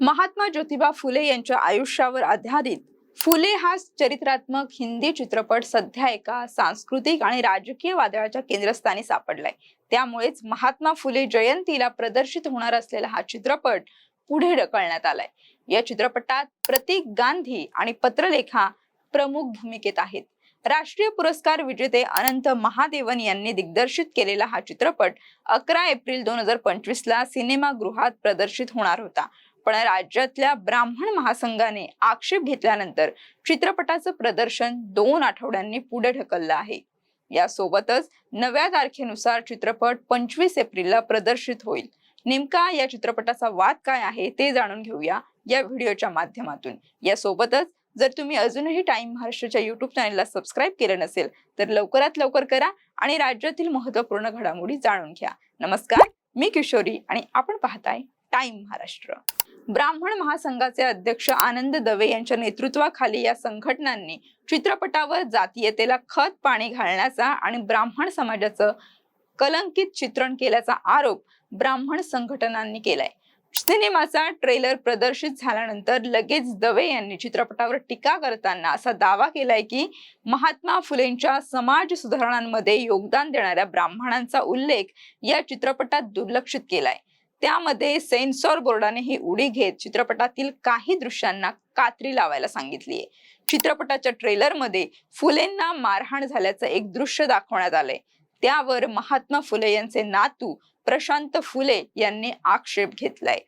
महात्मा ज्योतिबा फुले यांच्या आयुष्यावर आधारित फुले हा चरित्रात्मक हिंदी चित्रपट सध्या एका सांस्कृतिक आणि राजकीय वादळाच्या केंद्रस्थानी सापडलाय. त्यामुळेच महात्मा फुले जयंतीला प्रदर्शित होणार असलेला हा चित्रपट पुढे ढकलण्यात आलाय. या चित्रपटात प्रतीक गांधी आणि पत्रलेखा प्रमुख भूमिकेत आहेत. राष्ट्रीय पुरस्कार विजेते अनंत महादेवन यांनी दिग्दर्शित केलेला हा चित्रपट अकरा एप्रिल दोन हजार पंचवीस ला सिनेमागृहात प्रदर्शित होणार होता. पण राज्यातल्या ब्राह्मण महासंघाने आक्षेप घेतल्यानंतर चित्रपटाचं प्रदर्शन दोन आठवड्यांनी पुढे ढकललं आहे. यासोबतच नव्या तारखेनुसार चित्रपट पंचवीस एप्रिलला प्रदर्शित होईल. नेमका या चित्रपटाचा वाद काय आहे ते जाणून घेऊया या व्हिडिओच्या माध्यमातून. यासोबतच जर तुम्ही अजूनही टाइम महाराष्ट्राच्या युट्यूब चॅनलला सबस्क्राईब केलं नसेल तर लवकरात लवकर करा आणि राज्यातील महत्त्वपूर्ण घडामोडी जाणून घ्या. नमस्कार मी किशोरी आणि आपण पाहताय टाइम महाराष्ट्र. ब्राह्मण महासंघाचे अध्यक्ष आनंद दवे यांच्या नेतृत्वाखाली या संघटनांनी चित्रपटावर जातीयतेला खत पाणी घालण्याचा आणि ब्राह्मण समाजाचं कलंकित चित्रण केल्याचा आरोप ब्राह्मण संघटनांनी केलाय. सिनेमाचा ट्रेलर प्रदर्शित झाल्यानंतर लगेच दवे यांनी चित्रपटावर टीका करताना असा दावा केलाय की महात्मा फुलेंच्या समाज सुधारणांमध्ये योगदान देणाऱ्या ब्राह्मणांचा उल्लेख या चित्रपटात दुर्लक्षित केलाय. त्यामध्ये सेन्सॉर बोर्डाने ही उडी घेत चित्रपटातील काही दृश्यांना कात्री लावायला सांगितलीये. चित्रपटाच्या ट्रेलरमध्ये फुलेंना मारहाण झाल्याचं एक दृश्य दाखवण्यात आलंय. त्यावर महात्मा फुले यांचे नातू प्रशांत फुले यांनी आक्षेप घेतलाय.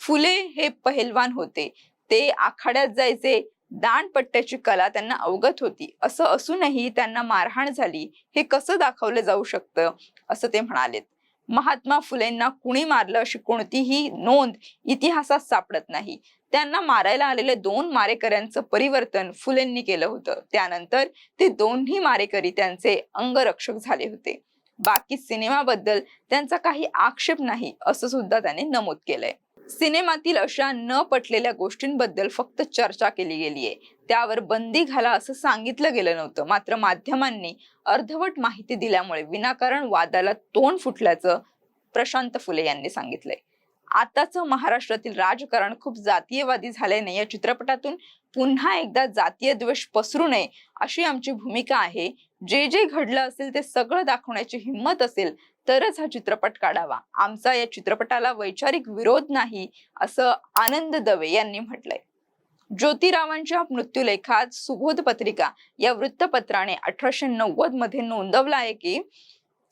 फुले हे पहिलवान होते. ते आखाड्यात जायचे दांडपट्ट्याची कला त्यांना अवगत होती. असं असूनही त्यांना मारहाण झाली. हे कसं दाखवलं जाऊ शकतं? असं ते म्हणालेत. महात्मा फुलेंना कुणी मारलं अशी कोणतीही नोंद इतिहासात सापडत नाही. त्यांना मारायला आलेले दोन मारेकऱ्यांचं परिवर्तन फुलेंनी केलं होतं. त्यानंतर ते दोन्ही मारेकरी त्यांचे अंगरक्षक झाले होते. बाकी सिनेमाबद्दल त्यांचा काही आक्षेप नाही असं सुद्धा त्यांनी नमूद केलंय. सिनेमातील अशा न पटलेल्या गोष्टींबद्दल फक्त चर्चा केली गेली आहे त्यावर बंदी घाला असं सांगितलं गेलं नव्हतं. मात्र माध्यमांनी अर्धवट माहिती दिल्यामुळे विनाकारण वादाला तोंड फुटल्याचं प्रशांत फुले यांनी सांगितलंय. आताचं महाराष्ट्रातील राजकारण खूप जातीयवादी झाल्याने या चित्रपटातून. पुन्हा एकदा जातीय द्वेष पसरू नये अशी आमची भूमिका आहे. जे जे घडलं असेल ते सगळं दाखवण्याची हिंमत असेल तरच हा चित्रपट काढावा. आमचा या चित्रपटाला वैचारिक विरोध नाही असं आनंद दवे यांनी म्हटलंय. ज्योतिरावांच्या मृत्यूलेखात सुबोध पत्रिका या वृत्तपत्राने अठराशे नव्वदमध्ये नोंदवलं आहे की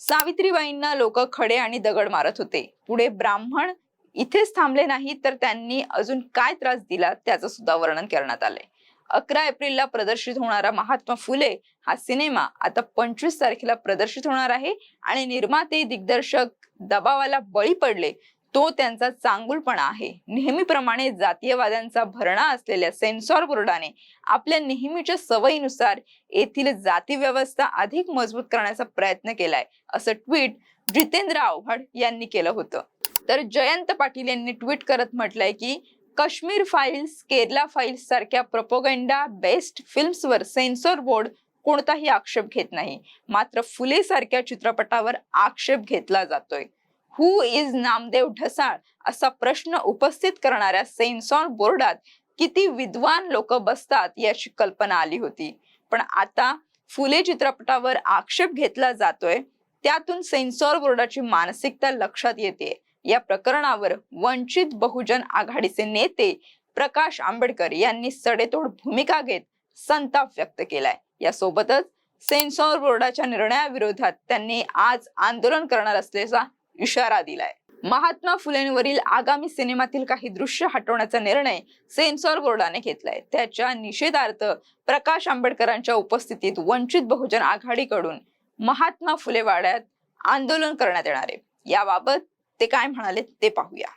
सावित्रीबाईंना लोक खडे आणि दगड मारत होते. पुढे ब्राह्मण इथेच थांबले नाही तर त्यांनी अजून काय त्रास दिला त्याचं सुद्धा वर्णन करण्यात आलंय. अकरा एप्रिलला प्रदर्शित होणारा महात्मा फुले हा सिनेमा आता पंचवीस तारखेला प्रदर्शित होणार आहे आणि निर्माते दिग्दर्शक दबावाला बळी पडले तो त्यांचा चांगुलपणा आहे. नेहमीप्रमाणे जातीयवाद्यांचा भरणा असलेल्या सेन्सॉर बोर्डाने आपल्या नेहमीच्या सवयीनुसार येथील जाती व्यवस्था अधिक मजबूत करण्याचा प्रयत्न केलाय असं ट्विट जितेंद्र आव्हाड यांनी केलं होतं. तर जयंत पाटील यांनी ट्विट करत म्हटलंय की काश्मीर फाईल्स केरला फाईल्स सारख्या प्रोपोगंडा बेस्ट फिल्म्सवर सेन्सॉर बोर्ड कोणताही आक्षेप घेत नाही. मात्र फुले सारख्या चित्रपटावर आक्षेप घेतला जातोय. Who is Namdeo Dhasal? असा प्रश्न उपस्थित करणाऱ्या सेन्सॉर बोर्डात किती विद्वान लोक बसतात याची कल्पना आली होती. पण आता फुले चित्रपटावर आक्षेप घेतला जातोय. त्यातून सेन्सॉर बोर्डाची मानसिकता लक्षात येते. या प्रकरणावर वंचित बहुजन आघाडीचे नेते प्रकाश आंबेडकर यांनी सडेतोड भूमिका घेत संताप व्यक्त केलाय. यासोबतच सेन्सॉर बोर्डाच्या निर्णयाविरोधात त्यांनी आज आंदोलन करणार असल्याचा इशारा दिलाय. महात्मा फुलेंवरील आगामी सिनेमातील काही दृश्य हटवण्याचा निर्णय सेन्सॉर बोर्डाने घेतलाय. त्याच्या निषेधार्थ प्रकाश आंबेडकरांच्या उपस्थितीत वंचित बहुजन आघाडीकडून महात्मा फुले वाड्यात आंदोलन करण्यात येणार आहे. याबाबत ते काय म्हणाले ते पाहूया.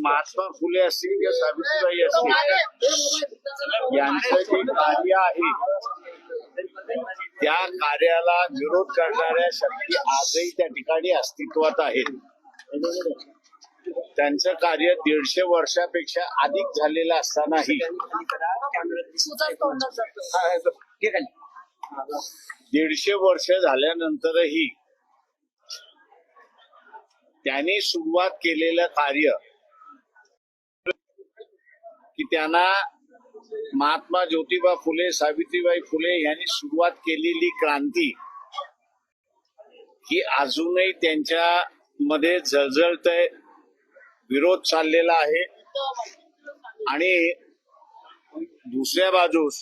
महात्मा फुले असतील किंवा सावित्रीबाई असतील यांचं जे कार्य आहे त्या कार्याला विरोध करणाऱ्या शक्ती आजही त्या ठिकाणी अस्तित्वात आहेत. त्यांचं कार्य दीडशे वर्षापेक्षा अधिक झालेलं असतानाही दीडशे वर्ष झाल्यानंतरही त्यांनी सुरुवात केलेलं कार्य की त्यांना महात्मा ज्योतिबा फुले सावित्रीबाई फुले यांनी सुरुवात केलेली क्रांती ही अजूनही त्यांच्या मध्ये जळजळतय विरोध चाललेला आहे. आणि दुसऱ्या बाजूस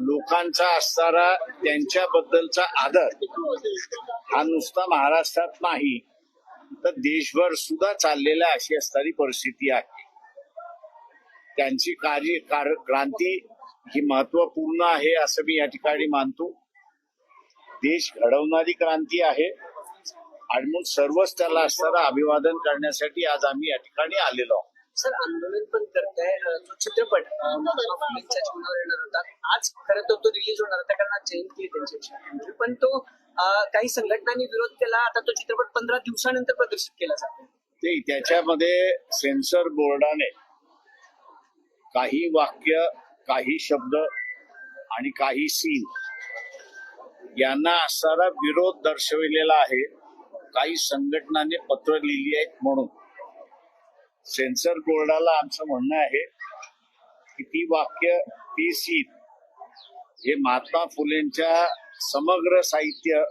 लोकांचा असणारा त्यांच्याबद्दलचा आदर हा नुसता महाराष्ट्रात नाही. तर देशभर सुद्धा चाललेल्या अशी असणारी परिस्थिती आहे. त्यांची कार्य क्रांती ही महत्त्वपूर्ण आहे असं मी या ठिकाणी मानतो. देश घडवणारी क्रांती आहे. आणि म्हणून सर्वच त्याला असणारा अभिवादन करण्यासाठी आज आम्ही या ठिकाणी आलेलो आहोत. सर आंदोलन पण करताय. तो चित्रपट जीवनावर येणार होता. आज खरं तर तो रिलीज होणार होता कारण आज जयंती आहे त्यांची पण तो काही संघटनांनी विरोध केला. आता तो चित्रपट पंधरा दिवसानंतर प्रदर्शित केला जातो ते त्याच्यामध्ये सेन्सर बोर्डाने काही वाक्य काही शब्द आणि काही सीन यांना असणारा विरोध दर्शविलेला आहे. काही संघटनांनी पत्र लिहिली आहेत म्हणून. सेन्सर बोर्डाला आमचं म्हणणं आहे की ती वाक्य ती सीन हे महात्मा फुलेंच्या समग्र साहित्य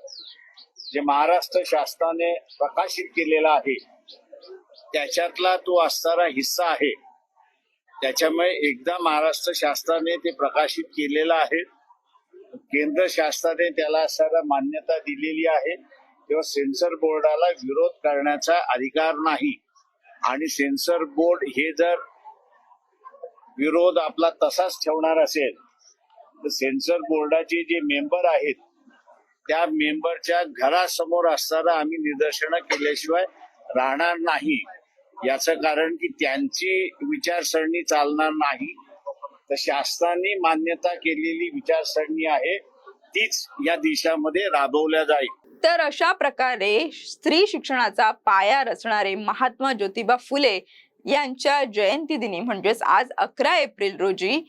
जे महाराष्ट्र शासनाने प्रकाशित केलेलं आहे त्याच्यातला तो असणारा हिस्सा आहे. त्याच्यामुळे एकदा महाराष्ट्र शासनाने ते प्रकाशित केलेलं आहे. केंद्र शासनाने त्याला असणारा मान्यता दिलेली आहे. तेव्हा सेन्सर बोर्डाला विरोध करण्याचा अधिकार नाही. आणि सेन्सर बोर्ड हे जर विरोध आपला तसाच ठेवणार असेल सेन्सर बोर्डाचे जे मेंबर आहेत त्या मेंबरच्या घरासमोर असताना आम्ही निदर्शनं केल्याशिवाय राहणार नाही. याचं कारण की त्यांची विचारसरणी चालणार नाही. तर शासनाने मान्यता केलेली विचारसरणी आहे तीच या देशामध्ये राबवल्या जाईल. तर अशा प्रकारे स्त्री शिक्षणाचा पाया रचणारे महात्मा ज्योतिबा फुले यांच्या जयंती दिनी म्हणजेच आज अकरा एप्रिल रोजी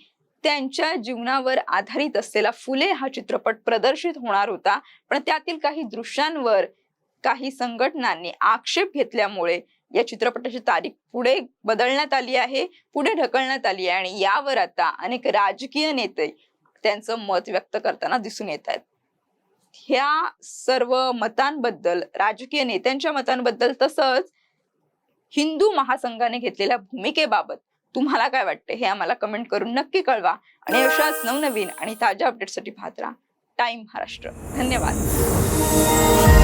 त्यांच्या जीवनावर आधारित असलेला फुले हा चित्रपट प्रदर्शित होणार होता. पण त्यातील काही दृश्यांवर काही संघटनांनी आक्षेप घेतल्यामुळे या चित्रपटाची तारीख पुढे बदलण्यात आली आहे पुढे ढकलण्यात आली आहे आणि यावर आता अनेक राजकीय नेते त्यांचं मत व्यक्त करताना दिसून येत आहेत. ह्या सर्व मतांबद्दल राजकीय नेत्यांच्या मतांबद्दल तसंच हिंदू महासंघाने घेतलेल्या भूमिकेबाबत तुम्हाला काय वाटते हे आम्हाला कमेंट करून नक्की कळवा. आणि अशाच नवनवीन आणि ताज्या अपडेटसाठी पाहत राहा. टाइम महाराष्ट्र. धन्यवाद.